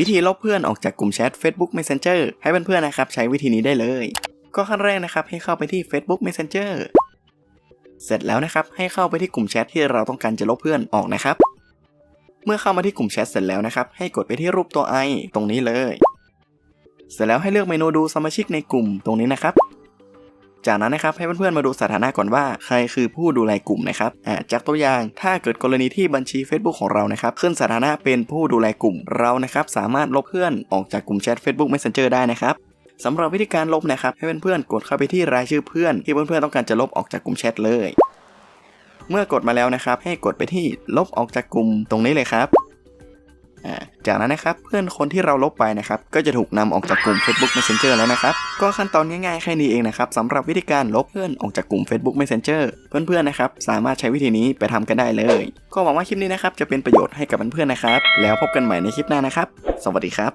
วิธีลบเพื่อนออกจากกลุ่มแชท Facebook Messenger ให้เพื่อนๆนะครับใช้วิธีนี้ได้เลย ก็ขั้นแรกนะครับให้เข้าไปที่ Facebook Messenger เสร็จแล้วนะครับให้เข้าไปที่กลุ่มแชทที่เราต้องการจะลบเพื่อนออกนะครับ เมื่อเข้ามาที่กลุ่มแชทเสร็จแล้วนะครับ ให้กดไปที่รูปตัวไอตรงนี้เลย เสร็จแล้วให้เลือกเมนูดูสมาชิกในกลุ่มตรงนี้นะครับ จากนั้นนะครับให้เพื่อนๆมาดูสถานะก่อนว่าใครคือผู้ดูแลกลุ่มนะครับอ่าจากตัวอย่างถ้าเกิดกรณีที่บัญชี Facebook ของเรานะครับขึ้นสถานะเป็นผู้ดูแลกลุ่มเรานะครับสามารถลบเพื่อนออกจากกลุ่มแชท Facebook Messenger ได้นะครับสำหรับวิธีการลบนะครับให้เพื่อนๆกดเข้าไปที่รายชื่อเพื่อนที่เพื่อนๆต้องการจะลบออกจากกลุ่มแชทเลย เมื่อกดมาแล้วนะครับ ให้กดไปที่ลบออกจากกลุ่มตรงนี้เลยครับ จากนั้นนะครับเพื่อนคนที่เราลบไปนะครับก็จะถูกนำออกจากกลุ่ม Facebook Messenger แล้วนะครับก็ขั้นตอนง่ายๆแค่นี้เองนะครับสำหรับวิธีการลบเพื่อนออกจากกลุ่ม Facebook Messenger เพื่อนๆนะครับสามารถใช้วิธีนี้ไปทำกันได้เลย ก็หวังว่าคลิปนี้นะครับจะเป็นประโยชน์ให้กับเพื่อนๆนะครับ แล้วพบกันใหม่ในคลิปหน้านะครับ สวัสดีครับ